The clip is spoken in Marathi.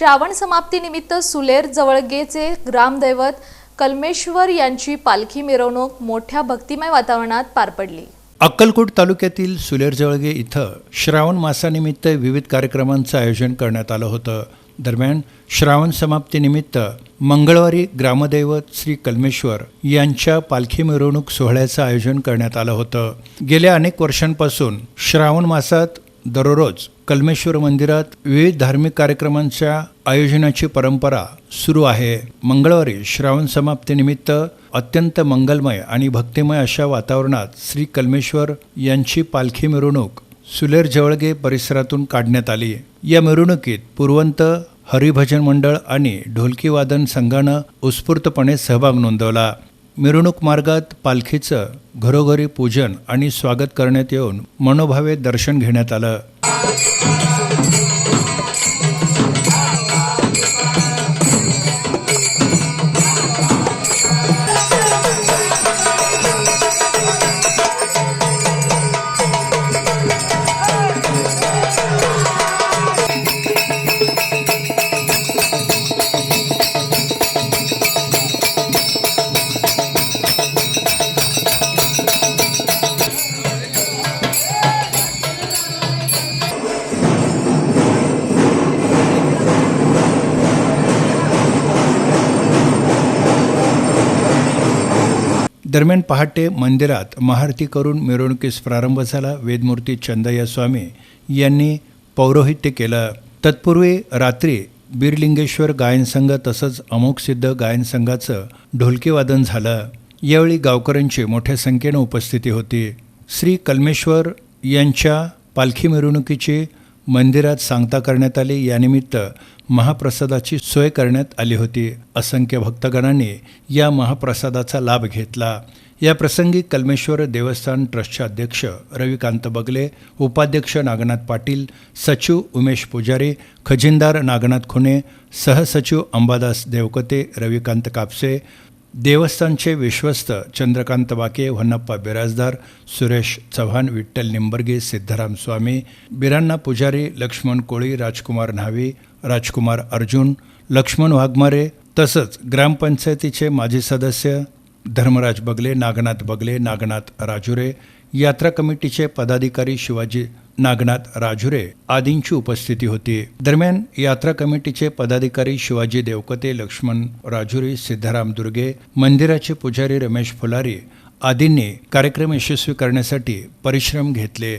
श्रावण समाप्तीनिमित्त सुलेर जवळगेचे ग्रामदैवत कलमेश्वर यांची पालखी मिरवणूक मोठ्या भक्तिमय वातावरणात पार पडली. अक्कलकोट तालुक्यातील सुलेरजवळगे इथं श्रावण मासानिमित्त विविध कार्यक्रमांचं आयोजन करण्यात आलं होतं. दरम्यान श्रावण समाप्तीनिमित्त मंगळवारी ग्रामदैवत श्री कलमेश्वर यांच्या पालखी मिरवणूक सोहळ्याचं आयोजन करण्यात आलं होतं. गेल्या अनेक वर्षांपासून श्रावण मासात दररोज कलमेश्वर मंदिरात विविध धार्मिक कार्यक्रमांच्या आयोजनाची परंपरा सुरू आहे. मंगळवारी श्रावण समाप्तीनिमित्त अत्यंत मंगलमय आणि भक्तिमय अशा वातावरणात श्री कलमेश्वर यांची पालखी मिरवणूक सुलेर जवळगे परिसरातून काढण्यात आली. या मिरवणुकीत पूर्वंत हरिभजन मंडळ आणि ढोलकीवादन संघानं उत्स्फूर्तपणे सहभाग नोंदवला. मिरवणूक मार्गात पालखीचं घरोघरी पूजन आणि स्वागत करण्यात येऊन मनोभावे दर्शन घेण्यात आलं. दरम्यान पहाटे मंदिरात महाआरती करून मिरवणुकीस प्रारंभ झाला. वेदमूर्ती चंदय्या स्वामी यांनी पौरोहित्य केलं. तत्पूर्वी रात्री बीरलिंगेश्वर गायन संघ तसंच अमोकसिद्ध गायन संघाचं ढोलकीवादन झालं. यावेळी गावकऱ्यांची मोठ्या संख्येनं उपस्थिती होती. श्री कलमेश्वर यांच्या पालखी मिरवणुकीची मंदिरात सांगता करण्यात आली. यानिमित्त महाप्रसादाची सोय करण्यात आली होती. असंख्य भक्तगणांनी या महाप्रसादाचा लाभ घेतला. या प्रसंगी कलमेश्वर देवस्थान ट्रस्टचे अध्यक्ष रविकांत बगले उपाध्यक्ष नागनाथ पाटील सचिव उमेश पुजारी खजिनदार नागनाथ खुणे सहसचिव अंबादास देवकते रविकांत कापसे देवस्थानचे विश्वस्त चंद्रकांत बाके होन्नप्पा बिराजदार सुरेश चव्हाण विठ्ठल निंबर्गे सिद्धाराम स्वामी बिरांना पुजारी लक्ष्मण कोळी राजकुमार न्हावी राजकुमार अर्जुन लक्ष्मण वाघमारे तसंच ग्रामपंचायतीचे माजी सदस्य धर्मराज बगले नागनाथ बगले नागनाथ राजुरे यात्रा कमिटीचे पदाधिकारी शिवाजी नागनाथ राजुरे आदींची उपस्थिती होती. दरम्यान यात्रा कमिटीचे पदाधिकारी शिवाजी देवकते लक्ष्मण राजुरी सिद्धाराम दुर्गे मंदिराचे पुजारी रमेश फुलारी आदींनी कार्यक्रम यशस्वी करण्यासाठी परिश्रम घेतले.